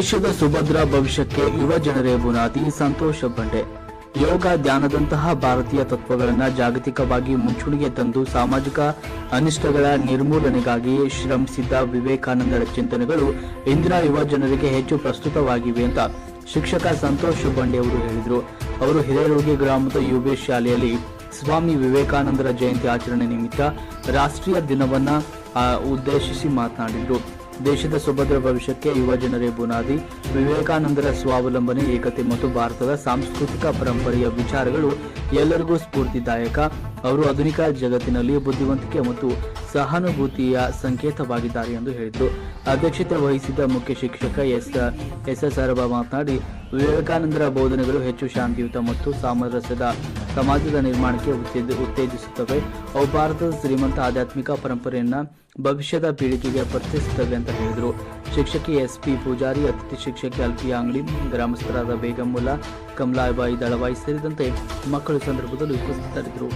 ದೇಶದ ಸುಭದ್ರ ಭವಿಷ್ಯಕ್ಕೆ ಯುವ ಜನರೇ ಬುನಾದಿ, ಸಂತೋಷ ಬಂಡೆ. ಯೋಗ ಧ್ಯಾನದಂತಹ ಭಾರತೀಯ ತತ್ವಗಳನ್ನು ಜಾಗತಿಕವಾಗಿ ಮುಂಚೂಣಿಗೆ ತಂದು ಸಾಮಾಜಿಕ ಅನಿಷ್ಟಗಳ ನಿರ್ಮೂಲನೆಗಾಗಿ ಶ್ರಮಿಸಿದ್ದ ವಿವೇಕಾನಂದರ ಚಿಂತನೆಗಳು ಇಂದಿನ ಯುವ ಜನರಿಗೆ ಹೆಚ್ಚು ಪ್ರಸ್ತುತವಾಗಿವೆ ಅಂತ ಶಿಕ್ಷಕ ಸಂತೋಷ್ ಬಂಡೆ ಅವರು ಹೇಳಿದರು. ಅವರು ಹಿರೇರೋಗಿ ಗ್ರಾಮದ ಯುಬಿ ಶಾಲೆಯಲ್ಲಿ ಸ್ವಾಮಿ ವಿವೇಕಾನಂದರ ಜಯಂತಿ ಆಚರಣೆ ನಿಮಿತ್ತ ರಾಷ್ಟ್ರೀಯ ದಿನವನ್ನ ಉದ್ದೇಶಿಸಿ ಮಾತನಾಡಿದರು. ದೇಶದ ಸುಭದ್ರ ಭವಿಷ್ಯಕ್ಕೆ ಯುವಜನರೇ ಬುನಾದಿ. ವಿವೇಕಾನಂದರ ಸ್ವಾವಲಂಬನೆ, ಏಕತೆ ಮತ್ತು ಭಾರತದ ಸಾಂಸ್ಕೃತಿಕ ಪರಂಪರೆಯ ವಿಚಾರಗಳು ಎಲ್ಲರಿಗೂ ಸ್ಫೂರ್ತಿದಾಯಕ. ಅವರು ಆಧುನಿಕ ಜಗತ್ತಿನಲ್ಲಿ ಬುದ್ಧಿವಂತಿಕೆ ಮತ್ತು ಸಹಾನುಭೂತಿಯ ಸಂಕೇತವಾಗಿದ್ದಾರೆ ಎಂದು ಹೇಳಿದರು. ಅಧ್ಯಕ್ಷತೆ ವಹಿಸಿದ್ದ ಮುಖ್ಯ ಶಿಕ್ಷಕ ಎಸ್ ಎಸ್ ಎಸ್ ಅರಬ ಮಾತನಾಡಿ, ವಿವೇಕಾನಂದರ ಬೋಧನೆಗಳು ಹೆಚ್ಚು ಶಾಂತಿಯುತ ಮತ್ತು ಸಾಮರಸ್ಯದ ಸಮಾಜದ ನಿರ್ಮಾಣಕ್ಕೆ ಉತ್ತೇಜ, ಉತ್ತೇಜಿಸುತ್ತವೆ. ಅವು ಭಾರತದ ಶ್ರೀಮಂತ ಆಧ್ಯಾತ್ಮಿಕ ಪರಂಪರೆಯನ್ನು ಭವಿಷ್ಯದ ಪೀಳಿಗೆಗೆ ಪರಿಚಯಿಸುತ್ತವೆ ಅಂತ ಹೇಳಿದರು. ಶಿಕ್ಷಕಿ ಎಸ್ ಪಿ ಪೂಜಾರಿ, ಅತಿಥಿ ಶಿಕ್ಷಕಿ ಅಲ್ಪಿ ಅಂಗಡಿ, ಗ್ರಾಮಸ್ಥರಾದ ಬೇಗಮುಲ್ಲಾ ಕಮಲಾಬಾಯಿ ದಳವಾಯಿ ಸೇರಿದಂತೆ ಮಕ್ಕಳು ಸಂದರ್ಭದಲ್ಲಿ ಉಪಸ್ಥಿತರಿದ್ದರು.